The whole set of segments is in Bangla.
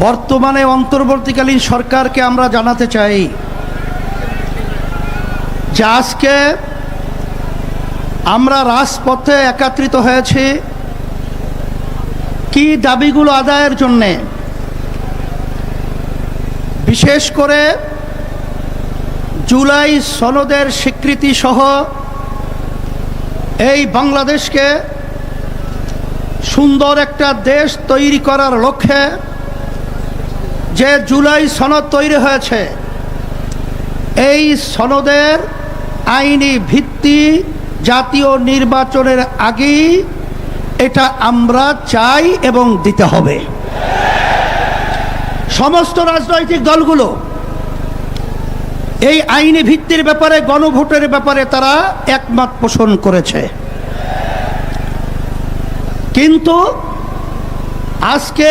বর্তমানে অন্তর্বর্তীকালীন সরকারকে আমরা জানাতে চাই যে আজকে আমরা রাজপথে একাত্রিত হয়েছি কি দাবিগুলো আদায়ের জন্যে? বিশেষ করে জুলাই সনদের স্বীকৃতি সহ এই বাংলাদেশকে সুন্দর একটা দেশ তৈরি করার লক্ষ্যে যে জুলাই সনদ তৈরি হয়েছে, এই সনদের আইনি ভিত্তি জাতীয় নির্বাচনের আগেই এটা আমরা চাই এবং দিতে হবে। সমস্ত রাজনৈতিক দলগুলো এই আইনি ভিত্তির ব্যাপারে, গণভোটের ব্যাপারে তারা একমত পোষণ করেছে। কিন্তু আজকে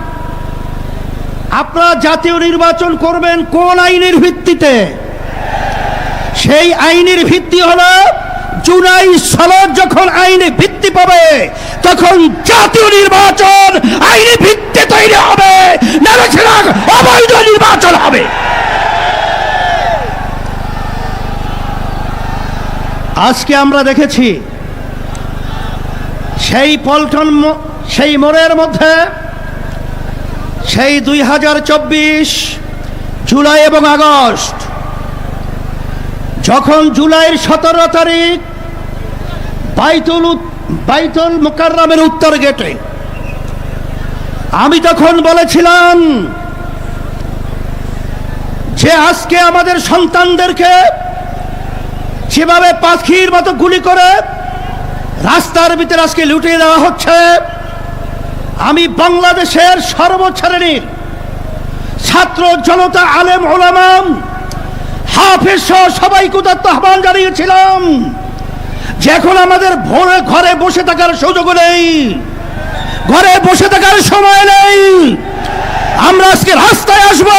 আপনারা জাতীয় নির্বাচন করবেন কোন আইনের ভিত্তিতে? সেই আইনের ভিত্তি হলো জুলাই সালত যখন আইনে ভিত্তি পাবে, তখন জাতীয় নির্বাচন আইনি ভিত্তি তৈরি হবে। অবৈধ নির্বাচন হবে। আজকে আমরা দেখেছি, সেই পল্টন সেই মোড়ের মধ্যে সেই দুই হাজার চব্বিশ জুলাই এবং আগস্ট, যখন জুলাইয়ের সতেরো তারিখ বাইতুল বাইতুল মোকাররমের উত্তর গেটে, আমি তখন বলেছিলাম যে আজকে আমাদের সন্তানদেরকে যেভাবে পাখির মতো গুলি করে রাস্তার ভিতরে আজকে লুটিয়ে দেওয়া হচ্ছে আমি বাংলাদেশের সর্বশ্রেণীর ছাত্র জনতা আলেম ওলামাম, হাফেজ সহ সবাইকে উদাত্ত আহ্বান জানিয়েছিলাম যে এখন আমাদের ভোরে ঘরে বসে থাকার সুযোগ নেই, ঘরে বসে থাকার সময় নেই। আমরা আজকে রাস্তায় আসব,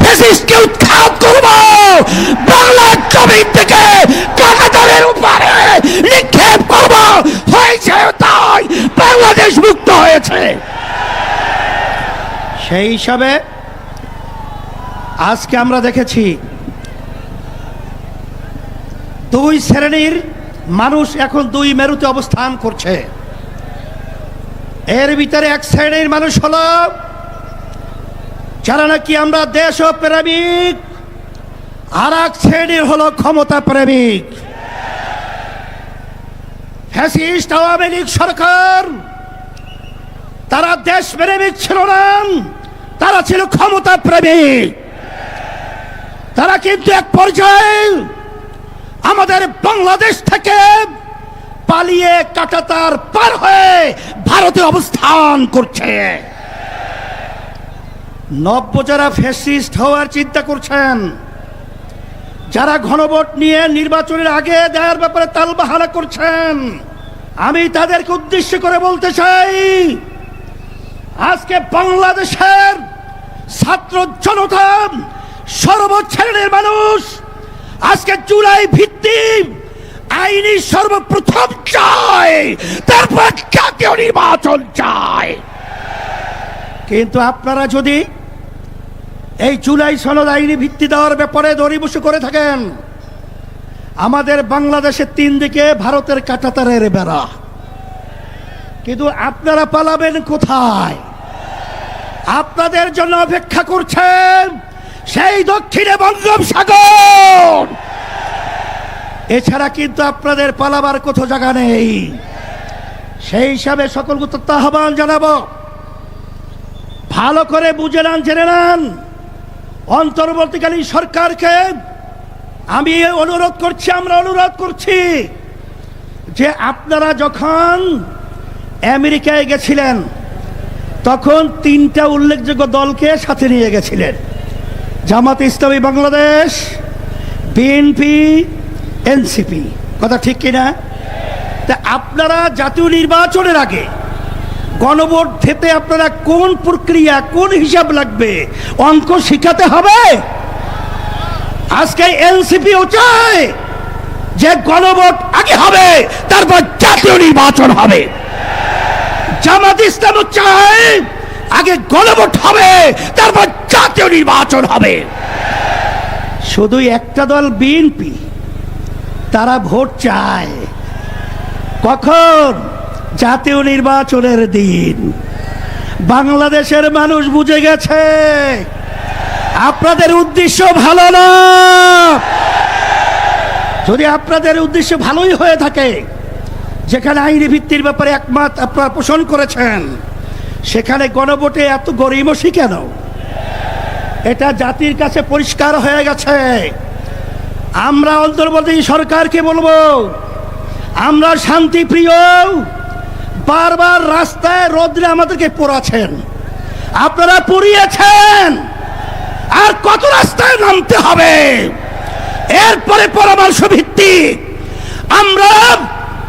ফেসিসকে উৎখাত করব, বাংলার জমিন থেকে কাকাতারের উপরে নিক্ষেপ করব। হয়েছে তাই, বাংলাদেশ মুক্ত সেই হিসাবে আজকে আমরা দেখেছি দুই শ্রেণির মানুষ এখন দুই মেরুতে অবস্থান করছে। এর ভিতরে এক শ্রেণির মানুষ হল, যারা নাকি আমরা দেশ প্রেমিক আর এক শ্রেণির হলো ক্ষমতা প্রেমিক ফ্যাসিস্ট আওয়ামী লীগ সরকার তারা দেশ প্রেমিক ছিল না। তারা ছিল ক্ষমতা প্রেমিক তারা কিন্তু এক পর্যায়ে আমাদের বাংলাদেশ থেকে পালিয়ে কাটাতার পার হয়ে ভারতে অবস্থান করছে। নব্য যারা ফ্যাসিস্ট হওয়ার চিন্তা করছেন, যারা ঘনভোট নিয়ে নির্বাচনের আগে দেওয়ার ব্যাপারে তালবাহানা করছেন, আমি তাদেরকে উদ্দেশ্য করে বলতে চাই আজকে বাংলাদেশের ছাত্র জনতা সর্বশ্রেণীর মানুষ, আজকে জুলাই ভিত্তি আইনি সর্বপ্রথম চায়, তারপর জাতীয় নির্বাচন চায়। কিন্তু আপনারা যদি এই জুলাই সনদ আইনি ভিত্তি দেওয়ার ব্যাপারে দড়িবসু করে থাকেন, আমাদের বাংলাদেশের তিন দিকে ভারতের কাটাতারের বেড়া। কিন্তু আপনারা পালাবেন কোথায়? আপনাদের জন্য অপেক্ষা করছেন সেই দক্ষিণে বঙ্গোপসাগর এছাড়া কিন্তু আপনাদের পালাবার কোথাও জায়গা নেই। সেই হিসাবে সকল উত্তর আহ্বান জানাব। ভালো করে বুঝে নেন, জেনে নেন। অন্তর্বর্তীকালীন সরকারকে আমি অনুরোধ করছি, আমরা অনুরোধ করছি যে আপনারা যখন আমেরিকায় গেছিলেন, তখন তিনটা উল্লেখযোগ্য দলকে সাথে নিয়ে গেছিলেন। Jamaat Islami Bangladesh, BNP, NCP. কথা ঠিক কিনা? তা আপনারা জাতীয় নির্বাচনের আগে গণভোট দিতে আপনারা কোন প্রক্রিয়া, কোন হিসাব লাগবে? অঙ্ক শিখাতে হবে? আজকে এনসিপিও চায় যে গণভোট আগে হবে, তারপর জাতীয় নির্বাচন হবে। জামাত ইসলামও চায় আগে গণভোট হবে, তারপর জাতীয় নির্বাচন হবে। শুধু একটা দল বিএনপি, তারা ভোট চায়। কখন? জাতীয় নির্বাচনের দিন। বাংলাদেশের মানুষ বুঝে গেছে, আপনাদের উদ্দেশ্য ভালো না। যদি আপনাদের উদ্দেশ্য ভালোই হয়ে থাকে যেখানে আইনি ভিত্তির ব্যাপারে একমত আপনারা পোষণ করেছেন, সেখানে গণভোটে এত গরিমসি কেন? এটা জাতির কাছে পরিষ্কার হয়ে গেছে। আমরা অন্তর্বর্তী সরকারকে বলব, আমরা শান্তিপ্রিয়, বারবার রাস্তায় রোদ্রে আমাদেরকে পোড়াছেন আপনারা পুড়িয়েছেন। আর কত রাস্তায় নামতে হবে? এরপরে পরামর্শ ভিত্তিক আমরা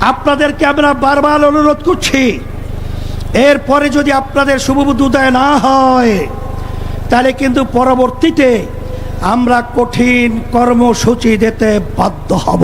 আপনাদেরকে আমরা বারবার অনুরোধ করছি। এরপরে যদি আপনাদের শুভবুদ্ধি উদয় না হয়, তাহলে কিন্তু পরবর্তীতে আমরা কঠিন কর্মসূচি দিতে বাধ্য হব।